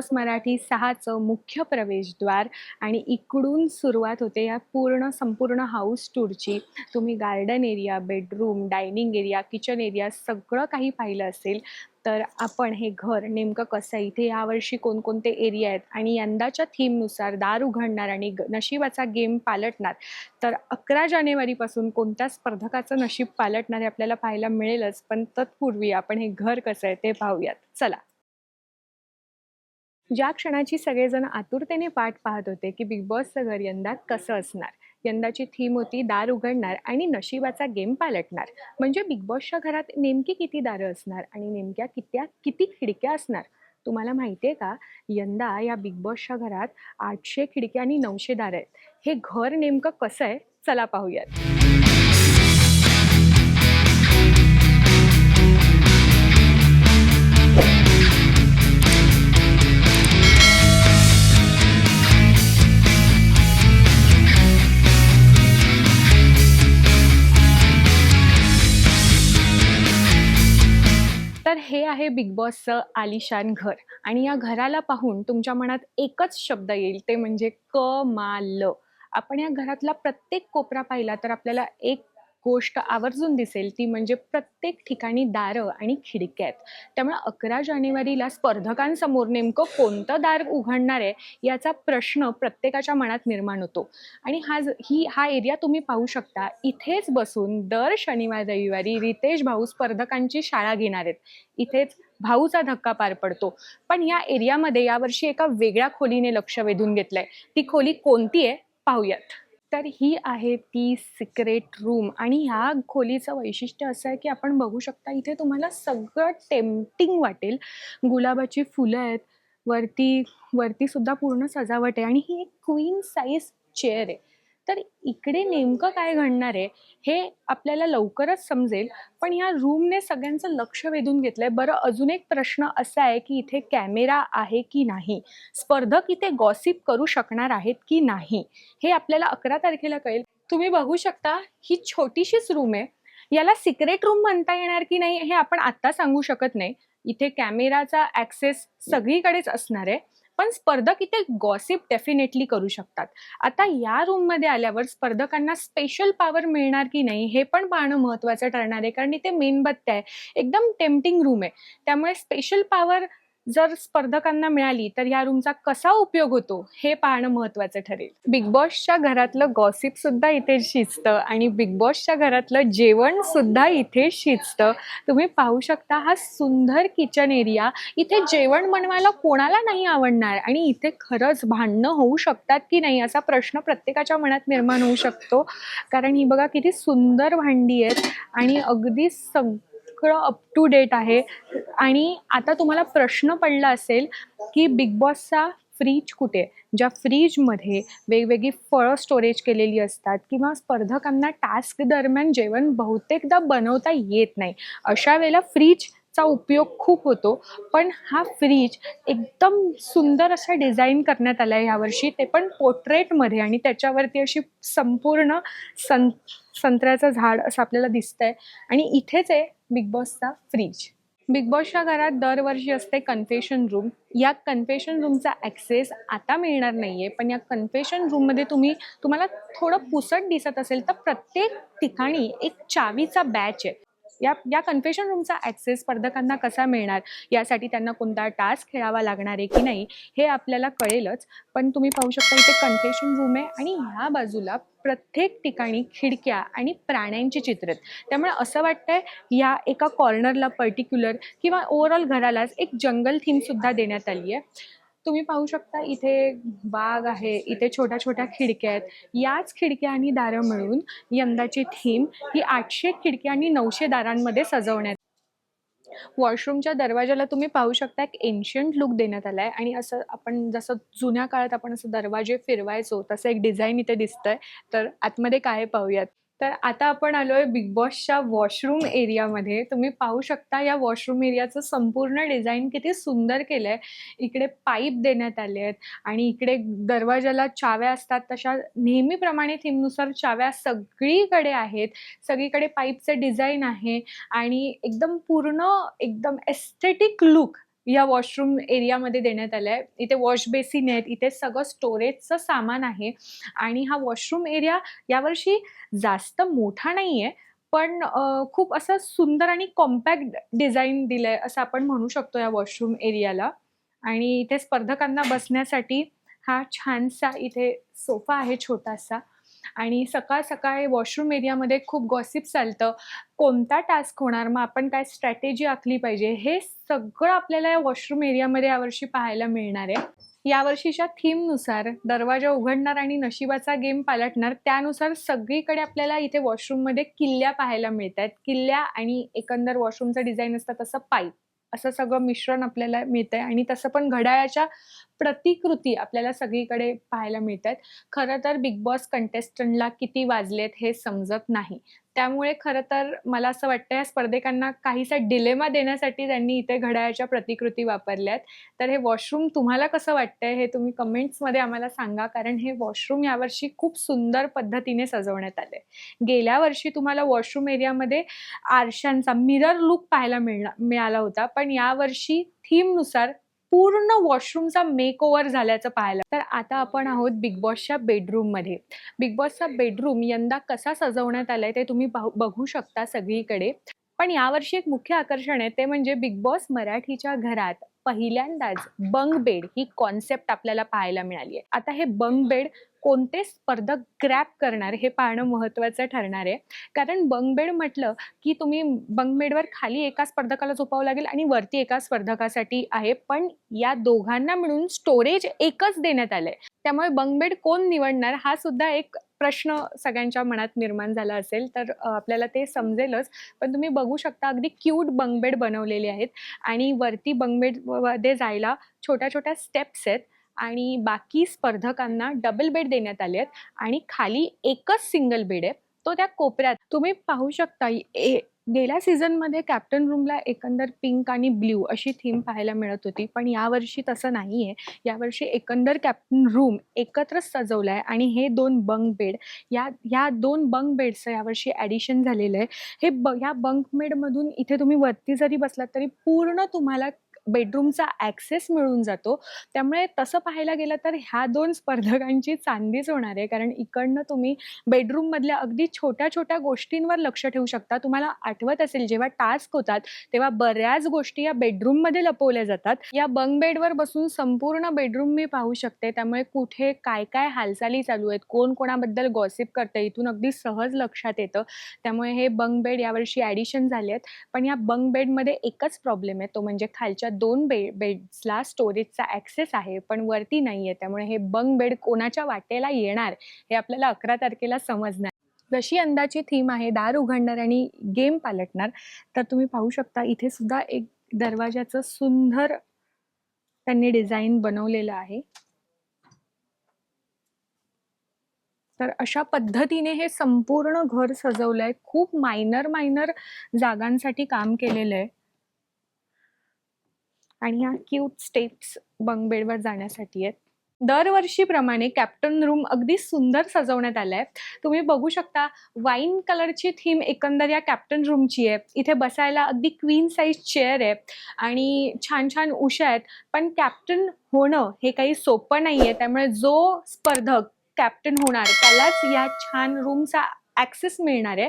Boss Marathi सहाचं मुख्य प्रवेशद्वार आणि इकडून सुरुवात होते या पूर्ण संपूर्ण हाऊस टूरची तुम्ही garden area bedroom dining area kitchen area सगळं काही पाहिलं असेल तर आपण हे घर नेमकं कसं आहे? इथे यावर्षी कोणकोणते एरिया आहेत? आणि यंदाच्या थीमनुसार दार उघडणार आणि ग- नशिबाचा गेम पालटणार तर अकरा जानेवारीपासून कोणत्या स्पर्धकाचं नशीब पालटणार हे आपल्याला पाहायला मिळेलच पण तत्पूर्वी आपण हे घर कसं आहे ते पाहूयात. चला. ज्या क्षणाची सगळेजण आतुरतेने पाठ पाहत होते की बिग बॉसचं घर यंदा कसं असणार? यंदाची थीम होती दार उघडणार आणि नशिबाचा गेम पालटणार. म्हणजे बिग बॉसच्या घरात नेमकी किती दारं असणार आणि नेमक्या कित्या किती खिडक्या असणार? तुम्हाला माहिती आहे का? यंदा या बिग बॉसच्या घरात आठशे खिडक्या आणि नऊशे दारं आहेत. हे घर नेमकं कसं आहे? चला पाहूयात. बिग बॉसचं आलिशान घर. आणि या घराला पाहून तुमच्या मनात एकच शब्द येईल ते म्हणजे क माल आपण या घरातला प्रत्येक कोपरा पाहिला तर आपल्याला एक गोष्ट आवर्जून दिसेल ती म्हणजे प्रत्येक ठिकाणी दारं आणि खिडक्या आहेत. त्यामुळे अकरा जानेवारीला स्पर्धकांसमोर नेमकं कोणतं दार उघडणार आहे याचा प्रश्न प्रत्येकाच्या मनात निर्माण होतो. आणि हा ही हा एरिया तुम्ही पाहू शकता इथेच बसून दर शनिवार रविवारी रितेश भाऊ स्पर्धकांची शाळा घेणार आहेत. इथेच भाऊचा धक्का पार पडतो. पण या एरियामध्ये यावर्षी एका वेगळ्या खोलीने लक्ष वेधून घेतलंय. ती खोली कोणती आहे? पाहूयात. तर ही आहे ती सिक्रेट रूम आणि ह्या खोलीचं वैशिष्ट्य असं आहे की आपण बघू शकता इथे तुम्हाला सगळं टेम्पटिंग वाटेल. गुलाबाची फुलं आहेत. वरती वरती सुद्धा पूर्ण सजावट आहे. आणि ही एक क्वीन साईज चेअर आहे. तर इकडे नेमकं काय घडणार आहे हे आपल्याला लवकरच समजेल. पण ह्या रूमने सगळ्यांचं लक्ष वेधून घेतलंय. बरं अजून एक प्रश्न असा आहे की इथे कॅमेरा आहे की नाही? स्पर्धक इथे गॉसिप करू शकणार आहेत की नाही? हे आपल्याला अकरा तारखेला कळेल. तुम्ही बघू शकता ही छोटीशीच रूम आहे. याला सिक्रेट रूम म्हणता येणार की नाही हे आपण आत्ता सांगू शकत नाही. इथे कॅमेराचा ॲक्सेस सगळीकडेच असणार आहे. पण स्पर्धक इथे गॉसिप डेफिनेटली करू शकतात. आता या रूममध्ये आल्यावर स्पर्धकांना स्पेशल पॉवर मिळणार की नाही हे पण पाहणं महत्त्वाचं ठरणार आहे. कारण इथे मेणबत्त्या आहे. एकदम टेम्पटिंग रूम आहे. त्यामुळे स्पेशल पॉवर जर स्पर्धकांना मिळाली तर या रूमचा कसा उपयोग होतो हे पाहणं महत्त्वाचं ठरेल. बिग बॉसच्या घरातलं गॉसिप सुद्धा इथे शिजतं आणि बिग बॉसच्या घरातलं जेवण सुद्धा इथे शिजतं. तुम्ही पाहू शकता हा सुंदर किचन एरिया इथे जेवण बनवायला कोणाला नाही आवडणार आणि इथे खरंच भांडणं होऊ शकतात की नाही असा प्रश्न प्रत्येकाच्या मनात निर्माण होऊ शकतो. कारण ही बघा किती सुंदर भांडी आहेत आणि अगदी सगळं अप टू डेट आहे आणि आता तुम्हाला प्रश्न पडला असेल की बिग बॉसचा फ्रीज कुठे आहे? ज्या फ्रीजमध्ये वेगवेगळी फळं स्टोरेज केलेली असतात किंवा स्पर्धकांना टास्क दरम्यान जेवण बहुतेकदा बनवता येत नाही अशा वेळेला फ्रीज चा उपयोग खूप होतो. पण हा फ्रीज एकदम सुंदर असा डिझाईन करण्यात आला आहे यावर्षी. ते पण पोर्ट्रेटमध्ये आणि त्याच्यावरती अशी संपूर्ण सं संत्र्याचं झाड असं आपल्याला दिसतंय. आणि इथेच आहे बिग बॉसचा फ्रीज बिग बॉसच्या घरात दरवर्षी असते कन्फेशन रूम या कन्फेशन रूमचा ॲक्सेस आता मिळणार नाही आहे पण या कन्फेशन रूममध्ये तुम्ही तुम्हाला थोडं पुसट दिसत असेल तर प्रत्येक ठिकाणी एक चावीचा बॅच आहे. या या कन्फेशन रूमचा ॲक्सेस स्पर्धकांना कसा मिळणार? यासाठी त्यांना कोणता टास्क खेळावा लागणार आहे की नाही हे आपल्याला कळेलच. पण तुम्ही पाहू शकता इथे कन्फेशन रूम आहे आणि ह्या बाजूला प्रत्येक ठिकाणी खिडक्या आणि प्राण्यांची चित्र आहेत. त्यामुळे असं वाटतंय या एका कॉर्नरला पर्टिक्युलर किंवा ओव्हरऑल घरालाच एक जंगल थीमसुद्धा देण्यात आली आहे तुम्ही पाहू शकता इथे बाग आहे इथे छोट्या छोट्या खिडक्या आहेत. याच खिडक्या आणि दारं मिळून यंदाची थीम ही आठशे खिडक्या आणि नऊशे दारांमध्ये सजवण्यात वॉशरूमच्या दरवाजाला तुम्ही पाहू शकता एक एन्शियंट लुक देण्यात आलाय. आणि असं आपण जसं जुन्या काळात आपण असं दरवाजे फिरवायचो तसं एक डिझाईन इथे दिसतंय. तर आतमध्ये काय पाहूयात. तर आता आपण आलोय बिग बॉसच्या वॉशरूम एरियामध्ये. तुम्ही पाहू शकता या वॉशरूम एरियाचं संपूर्ण डिझाईन किती सुंदर केलंय. इकडे पाईप देण्यात आले आहेत आणि इकडे दरवाजाला चाव्या असतात. तशा नेहमीप्रमाणे थीमनुसार चाव्या सगळीकडे आहेत. सगळीकडे पाईपचं डिझाईन आहे आणि एकदम पूर्ण एकदम एस्थेटिक लुक या वॉशरूम एरियामध्ये देण्यात आलं आहे इथे वॉश बेसिन आहेत इथे सगळं स्टोरेजचं सामान आहे. आणि हा वॉशरूम एरिया यावर्षी जास्त मोठा नाही आहे पण खूप असं सुंदर आणि कॉम्पॅक्ट डिझाईन दिलंय असं आपण म्हणू शकतो या वॉशरूम एरियाला आणि इथे स्पर्धकांना बसण्यासाठी हा छानसा इथे सोफा आहे छोटासा. आणि सकाळ सकाळी वॉशरूम एरियामध्ये खूप गॉसिप चालतं. कोणता टास्क होणार? मग आपण काय स्ट्रॅटेजी आखली पाहिजे? हे सगळं आपल्याला या वॉशरूम एरियामध्ये यावर्षी पाहायला मिळणार आहे. यावर्षीच्या थीमनुसार दरवाजा उघडणार आणि नशिबाचा गेम पालटणार त्यानुसार सगळीकडे आपल्याला इथे वॉशरूममध्ये किल्ल्या पाहायला मिळतात. किल्ल्या आणि एकंदर वॉशरूमचं डिझाईन असतं तसं पाईप. असं सगळं मिश्रण आपल्याला मिळतंय आणि तसं पण घड्याळाच्या प्रतिकृती आपल्याला सगळीकडे पाहायला मिळत आहेत खरं तर बिग बॉस कंटेस्टंटला किती वाजलेत हे समजत नाही. त्यामुळे खरं तर मला असं वाटतं या स्पर्धकांना काहीसा डिलेमा देण्यासाठी त्यांनी इथे घड्याळाच्या प्रतिकृती वापरल्यात. तर हे वॉशरूम तुम्हाला कसं वाटतंय हे तुम्ही कमेंट्समध्ये आम्हाला सांगा. कारण हे वॉशरूम यावर्षी खूप सुंदर पद्धतीने सजवण्यात आले गेल्या वर्षी तुम्हाला वॉशरूम एरियामध्ये आरशांचा मिरर लुक पाहायला मिळणार मिळाला होता. पण यावर्षी थीमनुसार पूर्ण वॉशरूमचा मेक ओव्हर झाल्याचं पाहायला. तर आता आपण आहोत बिग बॉसच्या बेडरूममध्ये. बिग बॉसचा बेडरूम यंदा कसा सजवण्यात आलाय ते तुम्ही बघू शकता सगळीकडे. पण यावर्षी एक मुख्य आकर्षण आहे ते म्हणजे बिग बॉस मराठीच्या घरात पहिल्यांदाच बंग बेड ही कॉन्सेप्ट आपल्याला पाहायला मिळाली आहे आता हे बंग बेड कोणते स्पर्धक ग्रॅप करणार हे पाहणं महत्त्वाचं ठरणार आहे. कारण बंग बेड म्हटलं की तुम्ही बंगबेडवर खाली एका स्पर्धकाला झोपावं लागेल आणि वरती एका स्पर्धकासाठी आहे. पण या दोघांना मिळून स्टोरेज एकच देण्यात आलंय. त्यामुळे बंग बेड कोण निवडणार हा सुद्धा एक प्रश्न सगळ्यांच्या मनात निर्माण झाला असेल. तर आपल्याला ते समजेलच. पण तुम्ही बघू शकता अगदी क्यूट बंग बेड बनवलेले आहेत. आणि वरती बंगबेडमध्ये मध्ये जायला छोट्या छोट्या स्टेप्स आहेत. आणि बाकी स्पर्धकांना डबल बेड देण्यात आले आहेत. आणि खाली एकच सिंगल बेड आहे. तो त्या कोपऱ्यात. तुम्ही पाहू शकता ए गेल्या सीझनमध्ये कॅप्टन रूमला एकंदर पिंक आणि ब्ल्यू अशी थीम पाहायला मिळत होती. पण यावर्षी तसं नाही आहे यावर्षी एकंदर कॅप्टन रूम एकत्रच सजवला आहे आणि हे दोन बंक बेड या ह्या दोन बंक बेडचं यावर्षी ॲडिशन झालेलं आहे. हे ब ह्या बंक बेडमधून इथे तुम्ही वरती जरी बसलात तरी पूर्ण तुम्हाला बेडरूमचा ॲक्सेस मिळून जातो. त्यामुळे तसं पाहायला गेलं तर ह्या दोन स्पर्धकांची चांदीच होणार आहे. कारण इकडनं तुम्ही बेडरूममधल्या अगदी छोट्या छोट्या गोष्टींवर लक्ष ठेवू शकता. तुम्हाला आठवत असेल जेव्हा टास्क होतात तेव्हा बऱ्याच गोष्टी या बेडरूममध्ये लपवल्या जातात. या बंग बेडवर बसून संपूर्ण बेडरूम मी पाहू शकते. त्यामुळे कुठे काय काय हालचाली चालू आहेत कोण कोणाबद्दल गॉसिप करतं इथून अगदी सहज लक्षात येतं. त्यामुळे हे बंक बेड यावर्षी ॲडिशन झाले आहेत पण या बंग बेडमध्ये एकच प्रॉब्लेम आहे तो म्हणजे खालच्या दोन बे बेड्सला स्टोरेजचा ॲक्सेस आहे पण वरती नाही आहे त्यामुळे हे बंग बेड कोणाच्या वाटेला येणार हे आपल्याला अकरा तारखेला समजणार. जशी अंदाची थीम आहे दार उघडणार आणि गेम पालटणार तर तुम्ही पाहू शकता इथे सुद्धा एक दरवाजाचं सुंदर त्यांनी डिझाईन बनवलेलं आहे. तर अशा पद्धतीने हे संपूर्ण घर सजवलं आहे खूप मायनर मायनर जागांसाठी काम केलेलं आहे आणि ह्या क्यूट स्टेप्स बंगबेडवर जाण्यासाठी आहेत. दरवर्षीप्रमाणे कॅप्टन रूम अगदी सुंदर सजवण्यात आलाय. तुम्ही बघू शकता वाईन कलरची थीम एकंदर या कॅप्टन रूमची आहे. इथे बसायला अगदी क्वीन साईज चेअर आहे आणि छान छान उशा आहेत. पण कॅप्टन होणं हे काही सोपं नाही आहे त्यामुळे जो स्पर्धक कॅप्टन होणार त्यालाच या छान रूमचा ॲक्सेस मिळणार. आहे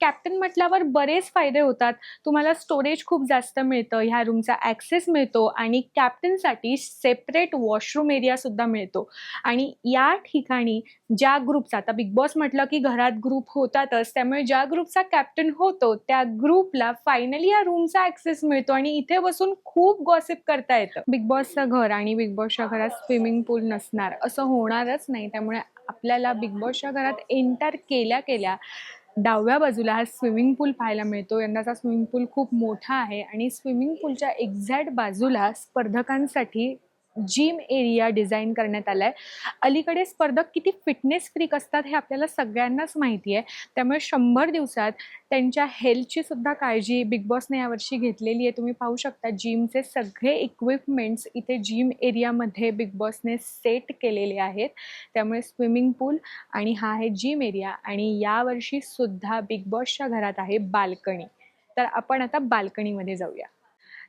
कॅप्टन म्हटल्यावर बरेच फायदे होतात. तुम्हाला स्टोरेज खूप जास्त मिळतं ह्या रूमचा ॲक्सेस मिळतो आणि कॅप्टनसाठी सेपरेट वॉशरूम एरिया सुद्धा मिळतो. आणि या ठिकाणी ज्या ग्रुपचा आता बिग बॉस म्हटलं की घरात ग्रुप होतातच त्यामुळे ज्या ग्रुपचा कॅप्टन होतो त्या ग्रुपला फायनली या रूमचा ॲक्सेस मिळतो आणि इथे बसून खूप गॉसिप करता येतं. बिग बॉसचं घर आणि बिग बॉसच्या घरात स्विमिंग पूल नसणार. असं होणारच नाही त्यामुळे आपल्याला बिग बॉसच्या घरात एंटर केल्या केल्या डाव्या बाजूला हा स्विमिंग पूल पाहायला मिळतो. यंदाचा स्विमिंग पूल खूप मोठा आहे आणि स्विमिंग पूलच्या एक्झॅक्ट बाजूला स्पर्धकांसाठी जिम एरिया डिझाईन करण्यात आला आहे अलीकडे स्पर्धक किती फिटनेस फ्रीक असतात हे आपल्याला सगळ्यांनाच माहिती आहे त्यामुळे शंभर दिवसात त्यांच्या हेल्थची सुद्धा काळजी बिग बॉसने यावर्षी घेतलेली आहे. तुम्ही पाहू शकता जिमचे सगळे इक्विपमेंट्स इथे जिम एरियामध्ये बिग बॉसने सेट केलेले आहेत. त्यामुळे स्विमिंग पूल आणि हा आहे जिम एरिया आणि यावर्षी सुद्धा बिग बॉसच्या घरात आहे बाल्कनी. तर आपण आता बाल्कनीमध्ये जाऊया.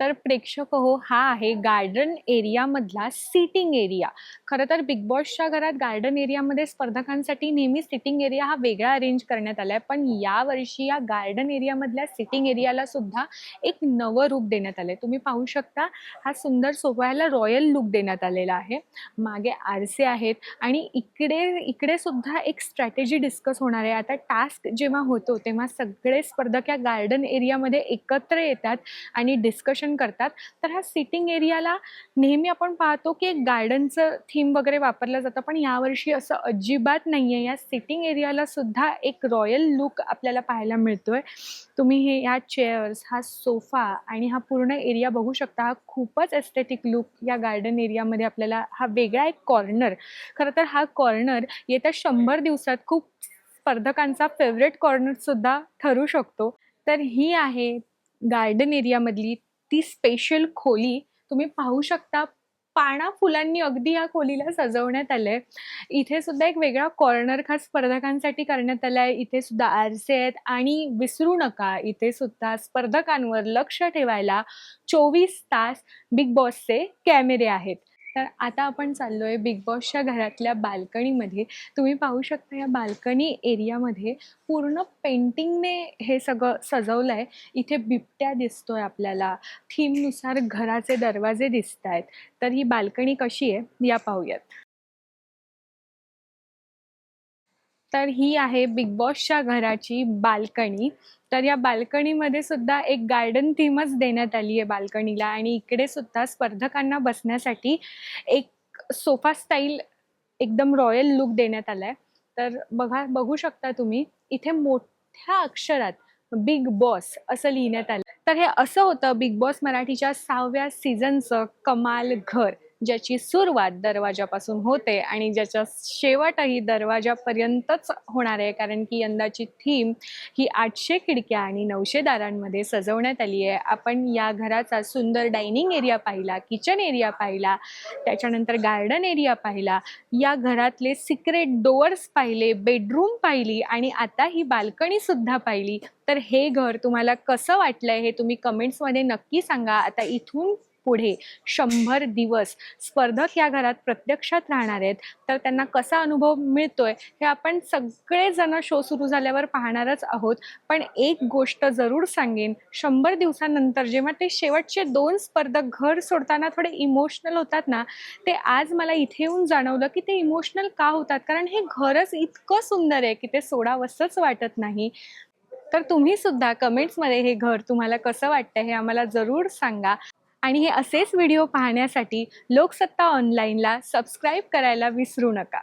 तर प्रेक्षक हो हा आहे गार्डन एरियामधला सिटिंग एरिया. खरं तर बिग बॉसच्या घरात गार्डन एरियामध्ये स्पर्धकांसाठी नेहमी सिटिंग एरिया हा वेगळा अरेंज करण्यात आला आहे पण यावर्षी या गार्डन एरियामधल्या सिटिंग एरियाला सुद्धा एक नवं रूप देण्यात आलं आहे तुम्ही पाहू शकता हा सुंदर सोफाला रॉयल लुक देण्यात आलेला आहे. मागे आरसे आहेत आणि इकडे इकडे सुद्धा एक स्ट्रॅटेजी डिस्कस होणार आहे. आता टास्क जेव्हा होतो तेव्हा सगळे स्पर्धक या गार्डन एरियामध्ये एकत्र येतात आणि डिस्कशन करतात. तर ह्या सिटिंग एरियाला नेहमी आपण पाहतो की एक गार्डनचं थीम वगैरे वापरलं जातं. पण यावर्षी असं अजिबात नाही आहे या सिटिंग एरियाला सुद्धा एक रॉयल लुक आपल्याला पाहायला मिळतोय. तुम्ही हे या चेअर्स हा सोफा आणि हा पूर्ण एरिया बघू शकता. हा खूपच एस्थेटिक लुक या गार्डन एरियामध्ये आपल्याला हा वेगळा एक कॉर्नर खरं तर हा कॉर्नर येत्या शंभर दिवसात खूप स्पर्धकांचा फेवरेट कॉर्नरसुद्धा ठरू शकतो. तर ही आहे गार्डन एरियामधली ती स्पेशल खोली. तुम्ही पाहू शकता पाना फुलांनी अगदी या खोलीला सजवण्यात आलंय. इथे सुद्धा एक वेगळा कॉर्नर खास स्पर्धकांसाठी करण्यात आलाय. इथे सुद्धा आरसे आहेत. आणि विसरू नका इथे सुद्धा स्पर्धकांवर लक्ष ठेवायला चोवीस तास बिग बॉसचे कॅमेरे आहेत. तर आता आपण चाललोय बिग बॉसच्या घरातल्या बाल्कनीमध्ये. तुम्ही पाहू शकता या बाल्कनी एरियामध्ये पूर्ण पेंटिंगने हे सगळं सजवलं आहे इथे बिबट्या दिसतोय आपल्याला. थीमनुसार घराचे दरवाजे दिसत आहेत तर ही बाल्कनी कशी आहे? या पाहूयात. तर ही आहे बिग बॉसच्या घराची बाल्कनी. तर या बाल्कनीमध्ये सुद्धा एक गार्डन थीमच देण्यात आली आहे बाल्कनीला. आणि इकडे सुद्धा स्पर्धकांना बसण्यासाठी एक सोफा स्टाईल एकदम रॉयल लुक देण्यात आलाय. तर बघा बघू शकता तुम्ही इथे मोठ्या अक्षरात बिग बॉस असं लिहिण्यात आलं. तर हे असं होतं बिग बॉस मराठीच्या सहाव्या सीझनचं कमाल घर. ज्याची सुरुवात दरवाजापासून होते आणि ज्याचा शेवटही दरवाजापर्यंतच होणार आहे कारण की यंदाची थीम ही आठशे खिडक्या आणि नऊशे दारांमध्ये सजवण्यात आली आहे. आपण या घराचा सुंदर डायनिंग एरिया पाहिला किचन एरिया पाहिला त्याच्यानंतर गार्डन एरिया पाहिला या घरातले सिक्रेट डोअर्स पाहिले बेडरूम पाहिली आणि आता ही बाल्कनी सुद्धा पाहिली. तर हे घर तुम्हाला कसं वाटलंय हे तुम्ही कमेंट्समध्ये नक्की सांगा. आता इथून पुढे शंभर दिवस स्पर्धक या घरात प्रत्यक्षात राहणार आहेत. तर त्यांना कसा अनुभव मिळतोय हे आपण सगळेजण शो सुरू झाल्यावर पाहणारच आहोत. पण एक गोष्ट जरूर सांगेन शंभर दिवसानंतर जेव्हा ते शेवटचे दोन स्पर्धक घर सोडताना थोडे इमोशनल होतात ना ते आज मला इथे येऊन जाणवलं की ते इमोशनल का होतात? कारण हे घरच इतकं सुंदर आहे की ते सोडावंसंच वाटत नाही. तर तुम्ही सुद्धा कमेंट्समध्ये हे घर तुम्हाला कसं वाटतं हे आम्हाला जरूर सांगा. आणि हे असेच व्हिडिओ पाहण्यासाठी लोकसत्ता ऑनलाईनला सबस्क्राईब करायला विसरू नका.